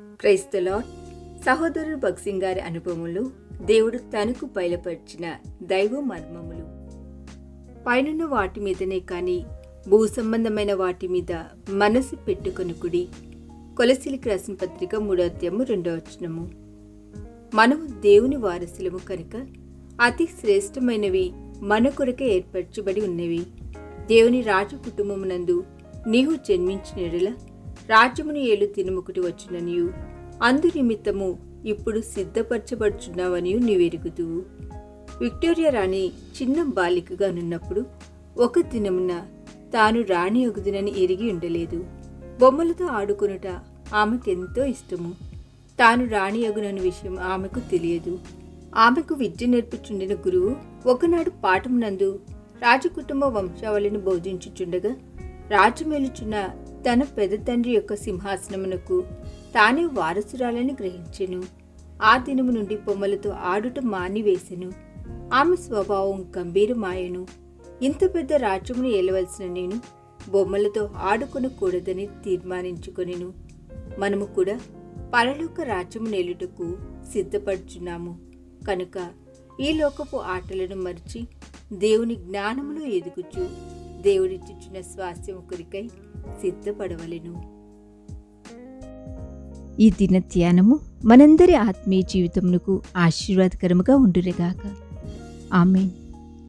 క్రైస్తలో సహోదరుడు భక్సింగ్ గారి అనుభవములు దేవుడు తనకు బయలుపరిచిన దైవ మర్మములు. పైనున్న వాటి మీదనే కాని భూ సంబంధమైన వాటి మీద మనసు పెట్టుకొనుకుడి కొలసిలికి రాసిన పత్రిక మూడో అధ్యాయము రెండో వచనము. మనము దేవుని వారసులము కనుక అతి శ్రేష్టమైనవి మన కొరకే ఏర్పరచబడి ఉన్నవి. దేవుని రాజు కుటుంబమునందు నీవు జన్మించిన ఎడల రాజ్యమును ఏలు తినుముకుటి వచ్చుననియు. అందు నిమిత్తము ఇప్పుడు సిద్ధపరచబడుచున్నావనియు నీవెరుగుదువు విక్టోరియా రాణి చిన్న బాలికగా నున్నప్పుడు ఒక దినమున తాను రాణి ఒగుదునని ఎరిగి ఉండలేదు. బొమ్మలతో ఆడుకొనుట ఆమెకెంతో ఇష్టము. తాను రాణి అగునని విషయం ఆమెకు తెలియదు. ఆమెకు విద్య నేర్పుచుండిన గురువు ఒకనాడు పాఠమునందు రాజకుటుంబ వంశావళిని బోధించుచుండగా రాజు మేలుచున్న తన పెద్ద తండ్రి యొక్క సింహాసనమునకు తానే వారసురాలని గ్రహించెను. ఆ దినము నుండి బొమ్మలతో ఆడుట మానివేసెను. ఆమె స్వభావం గంభీరమాయను. ఇంత పెద్ద రాజ్యమును ఏలవలసిన నేను బొమ్మలతో ఆడుకొనకూడదని తీర్మానించుకొనెను. మనము కూడా పరలోక రాజ్యము నేలుటకు సిద్ధపడుచున్నాము. కనుక ఈ లోకపు ఆటలను మరిచి దేవుని జ్ఞానములో ఎదుగుచు. దేవుడిచ్చిన స్వాస్థ్యము కొరికై సిద్ధపడవలను. ఈ దిన ధ్యానము మనందరి ఆత్మీయ జీవితమునకు ఆశీర్వాదకరముగా ఉండురేగాక ఆమెన్.